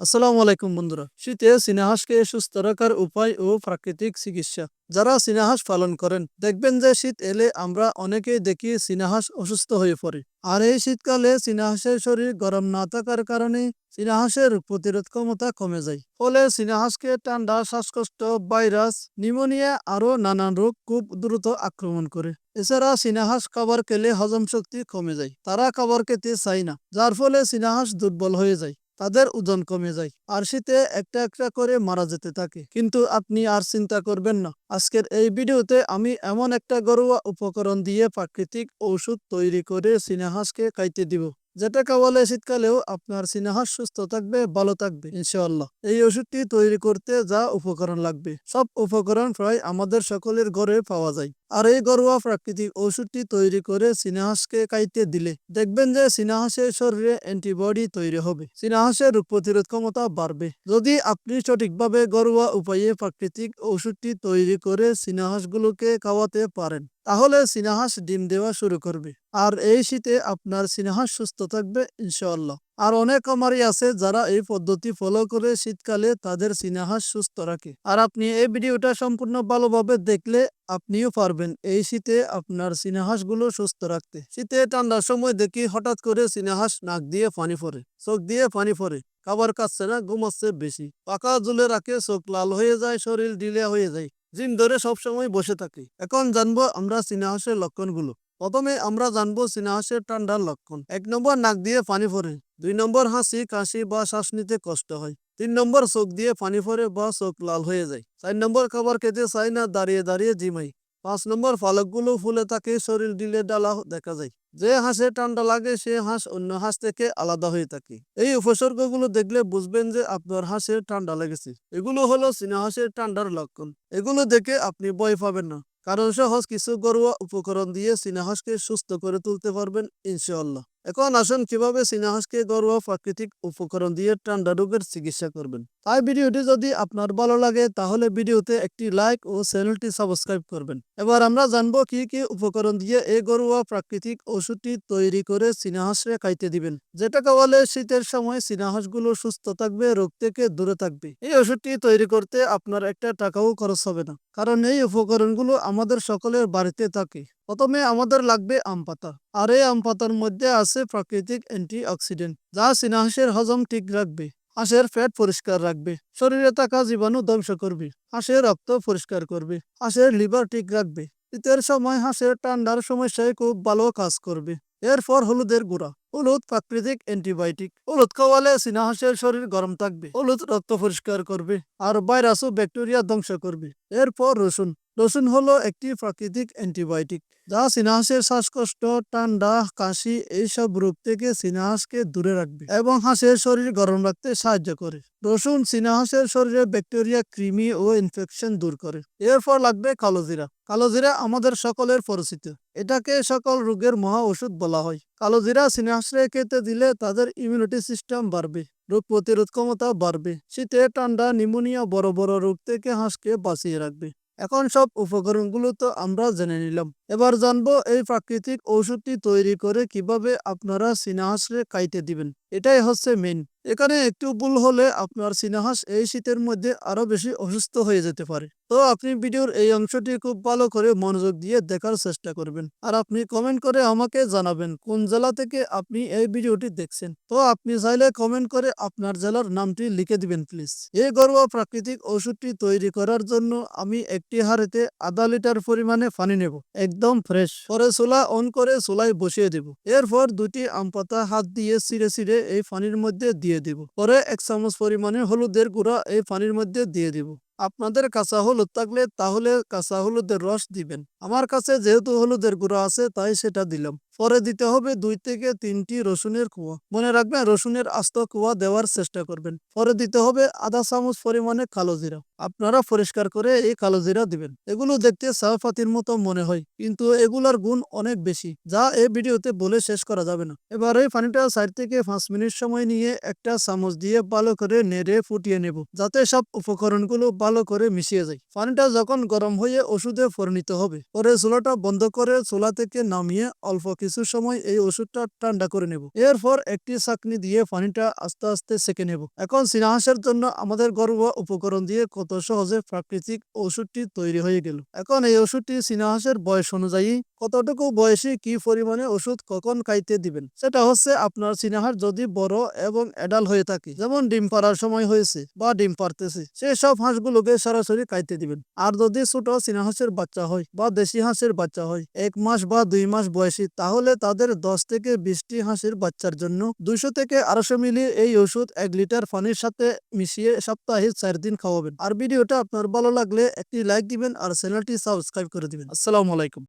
আসসালামু আলাইকুম বন্ধুরা। শীতে সিনাহাসকে সুস্থ রাখার উপায় ও প্রাকৃতিক চিকিৎসা। যারা সিনাহাস পালন করেন, দেখবেন যে শীত এলে আমরা অনেকেই দেখি সিনাহাস অসুস্থ হয়ে পড়ে। আর এই শীতকালে সিনাহাসের শরীর গরম না থাকার কারণে সিনাহাসের প্রতিরোধ ক্ষমতা কমে যায়। ফলে সিনাহাসকে ঠান্ডা, শ্বাসকষ্ট, ভাইরাস নিউমোনিয়া আরও নানান রোগ খুব দ্রুত আক্রমণ করে। এছাড়া সিনাহাস খাবার খেলে হজম শক্তি কমে যায়। তারা খাবার খেতে চায় না, যার ফলে সিনাহাস দুর্বল হয়ে যায়। তাদের ওজন কমে যায়। আর শীতে একটা একটা করে মারা যেতে থাকে। কিন্তু আপনি আর চিন্তা করবেন না। আজকের এই ভিডিওতে আমি এমন একটা ঘরোয়া উপকরণ দিয়ে প্রাকৃতিক ঔষধ তৈরি করে সিনাহাসকে খাইতে দিব। যেটা খাওয়ালে শীতকালেও আপনার সিনাহাস সুস্থ থাকবে, ভালো থাকবে, ইনশাআল্লাহ। এই ওষুধটি তৈরি করতে যা উপকরণ লাগবে। সব উপকরণ প্রায় আমাদের সকলের ঘরে পাওয়া যায়। আর এই ঘরোয়া প্রাকৃতিক ওষুধটি তৈরি করে সিনাহাসকে খাইতে দিলে। দেখবেন যে সিনাহাসের শরীরে অ্যান্টিবডি তৈরি হবে। সিনাহাসের রোগ প্রতিরোধ ক্ষমতা বাড়বে। যদি আপনি সঠিকভাবে ঘরোয়া উপায়ে প্রাকৃতিক ওষুধটি তৈরি করে সিনাহাসগুলোকে খাওয়াতে পারেন, তাহলে সিনাহাস ডিম দেওয়া শুরু করবে। আর এই শীতে আপনার সিনাহাস সুস্থ থাকবে, ইনশাআল্লাহ। আর অনেক আমারই আছে যারা এই পদ্ধতি ফলো করে শীতকালে তাদের সিনাহাস সুস্থ রাখে। আর আপনি এই ভিডিওটা সম্পূর্ণ ভালোভাবে দেখলে আপনিও পারবেন এই শীতে আপনার সিনাহাসগুলো সুস্থ রাখতে। শীতে ঠান্ডার সময় দেখি হঠাৎ করে সিনাহাস নাক দিয়ে পানি পড়ে, চোখ দিয়ে পানি পড়ে, খাবার খাচ্ছে না ঘুমাচ্ছে বেশি। পাকা জুলে রাখে, চোখ লাল হয়ে যায়, শরীর ঢিলে হয়ে যায়, জিম ধরে সবসময় বসে থাকি। এখন জানব আমরা সিনাহাসের লক্ষণগুলো। প্রথমে আমরা জানব সিনাহাসের ঠান্ডার লক্ষণ। এক নম্বর, নাক দিয়ে পানি পড়ে দুই নম্বর হাসি, কাশি বা শ্বাস নিতে কষ্ট হয়। তিন নম্বর চোখ দিয়ে পানি পড়ে বা চোখ লাল হয়ে যায়। চার নম্বর খাবার খেতে চাই না, দাঁড়িয়ে দাঁড়িয়ে জিমাই। পাঁচ নম্বর ফালকগুলো ফুলে থাকে, শরীর ডিলে ডালা দেখা যায়। যে হাঁসে ঠান্ডা লাগে, সে হাঁস অন্য হাঁস থেকে আলাদা হয়ে থাকে। এই উপসর্গগুলো দেখলে বুঝবেন যে আপনার হাঁসের ঠান্ডা লেগেছে। এগুলো হলো চীনা ঠান্ডার লক্ষণ। এগুলো দেখে আপনি ভয় পাবেন না। কারণ সহজ কিছু ঘরোয়া উপকরণ দিয়ে চীনাহাঁসকে সুস্থ করে তুলতে পারবেন, ইনশাআল্লাহ। এখন আসুন কীভাবে সিনাহাসকে ঘরোয়া প্রাকৃতিক উপকরণ দিয়ে ঠান্ডা রোগের চিকিৎসা করবেন? তাই ভিডিওটি যদি আপনার ভালো লাগে, তাহলে ভিডিওতে একটি লাইক ও চ্যানেলটি সাবস্ক্রাইব করবেন। এবার আমরা জানব কি কি উপকরণ দিয়ে এই ঘরোয়া প্রাকৃতিক ওষুধটি তৈরি করে চীনাহাঁসরে খাইতে দিবেন। যেটা খাওয়ালে শীতের সময় চীনাহাঁসগুলো সুস্থ থাকবে, রোগ থেকে দূরে থাকবে। এই ওষুধটি তৈরি করতে আপনার একটা টাকাও খরচ হবে না, কারণ এই উপকরণগুলো আমাদের সকলের বাড়িতে থাকে। প্রথমে আমাদের লাগবে আম পাতা, আর এই আম পাতার মধ্যে আছে প্রাকৃতিক অ্যান্টি অক্সিডেন্ট যা সিনাহাসের হজম ঠিক রাখবে। হাঁসের ফ্যাট পরিষ্কার রাখবে, শরীরে থাকা জীবাণু ধ্বংস করবে, হাঁসের রক্ত পরিষ্কার করবে, হাঁসের লিভার ঠিক রাখবে। শীতের সময় হাঁসের ঠান্ডার সমস্যায় খুব ভালো কাজ করবে। এরপর হলুদের গুঁড়া, হলুদ প্রাকৃতিক অ্যান্টিবায়োটিক, হলুদ খাওয়ালে চীনা হাঁসের শরীর গরম থাকবে, হলুদ রক্ত পরিষ্কার করবে, আর ভাইরাস ও ব্যাকটেরিয়া ধ্বংস করবে। এরপর রসুন রসুন হলো একটি প্রাকৃতিক অ্যান্টিবায়োটিক যা সিনাহাসের শ্বাসকষ্ট ঠান্ডা কাশি এইসব রোগ থেকে সিনাহাসকে দূরে রাখবে এবং হাঁসের শরীর গরম রাখতে সাহায্য করে। রসুন সিনাহাসের শরীরে ব্যাকটেরিয়া, কৃমি ও ইনফেকশন দূর করে। এরপর লাগবে কালোজিরা। কালোজিরা আমাদের সকলের পরিচিত। এটাকে সকল রোগের মহা ওষুধ বলা হয়। কালোজিরা সিনাহাসরে খেতে দিলে তাদের ইমিউনিটি সিস্টেম বাড়বে, রোগ প্রতিরোধ ক্ষমতা বাড়বে, শীতে ঠান্ডা, নিমোনিয়া বড় বড় রোগ থেকে হাঁসকে বাঁচিয়ে রাখবে। এখন সব উপকরণগুলো তো আমরা জেনে নিলাম। এবার জানব এই প্রাকৃতিক ঔষধটি তৈরি করে কীভাবে আপনারা সিনাহাসরে খাইতে দিবেন। এটাই হচ্ছে মেন এখানে একটু ভুল হলে আপনার সিনাহাস এই শীতের মধ্যে আরও বেশি অসুস্থ হয়ে যেতে পারে। তো আপনি ভিডিওর এই অংশটি খুব ভালো করে মনোযোগ দিয়ে দেখার চেষ্টা করবেন। আর আপনি কমেন্ট করে আমাকে জানাবেন কোন জেলা থেকে আপনি এই ভিডিওটি দেখছেন। তো আপনি চাইলে কমেন্ট করে আপনার জেলার নামটি লিখে দিবেন প্লিজ এই ঘরোয়া প্রাকৃতিক ওষুধটি তৈরি করার জন্য আমি একটি হাড়িতে আধা লিটার পরিমাণে পানি নেব। একদম ফ্রেশ পরে চুলা অন করে চুলায় বসিয়ে দিব। এরপর দুটি আম পাতা হাত দিয়ে ছিঁড়ে ছিঁড়ে এই পানির মধ্যে দিয়ে দিব। পরে এক চামচ পরিমাণে হলুদের গুঁড়া এই পানির মধ্যে দিয়ে দিব। আপনাদের কাঁচা হলুদ থাকলে তাহলে কাঁচা হলুদের রস দিবেন। আমার কাছে যেহেতু হলুদের গুঁড়া আছে, তাই সেটা দিলাম। পরে দিতে হবে দুই থেকে তিনটি রসুনের কুয়া। মনে রাখবেন, রসুনের আস্ত কুয়া দেওয়ার চেষ্টা করবেন। পরে দিতে হবে আধা চামচ পরিমাণে কালো জিরা। আপনারা পরিষ্কার করে এই কালো জিরা দিবেন। এগুলো দেখতে চাপাতির মতো মনে হয়, কিন্তু এগুলার গুণ অনেক বেশি, যা এই ভিডিওতে বলে শেষ করা যাবে না। এবার এই পানিটা সাইড থেকে পাঁচ মিনিট সময় নিয়ে একটা চামচ দিয়ে ভালো করে নেড়ে ফুটিয়ে নেব, যাতে সব উপকরণগুলো ভালো করে মিশিয়ে যায়। পানিটা যখন গরম হয়ে ওষুধে পরিণত হবে, পরে চুলাটা বন্ধ করে চুলা থেকে নামিয়ে অল্প কিছু সময় এই ওষুধটা ঠান্ডা করে নেব। এরপর একটি চাকনি দিয়ে পানিটা আস্তে আস্তে সেকে নেব। এখন সিনাহাসের জন্য আমাদের ঘরোয়া উপকরণ দিয়ে কত সহজে প্রাকৃতিক ওষুধটি তৈরি হয়ে গেল। এখন এই ওষুধটি সিনাহাসের বয়স অনুযায়ী কতটুকু বয়সে কি পরিমাণে ওষুধ কখন খাইতে দিবেন, সেটা হচ্ছে আপনার সিনাহার যদি বড় এবং এডাল হয়ে থাকে, যেমন ডিম পাড়ার সময় হয়েছে বা ডিম পারতেছে সেই সব হাঁসগুলোকে সরাসরি খাইতে দিবেন। আর যদি ছোট চীনা হাঁসের বাচ্চা হয় বা দেশি হাঁসের বাচ্চা হয়, এক মাস বা দুই মাস বয়সী, তাহলে তাদের দশ থেকে বিশটি হাঁসের বাচ্চার জন্য দুইশো থেকে আড়াইশো মিলি এই ওষুধ এক লিটার পানির সাথে মিশিয়ে সপ্তাহে চার দিন খাওয়াবেন। আর ভিডিওটা আপনার ভালো লাগলে একটি লাইক দিবেন আর চ্যানেলটি সাবস্ক্রাইব করে দিবেন। আসসালামু আলাইকুম।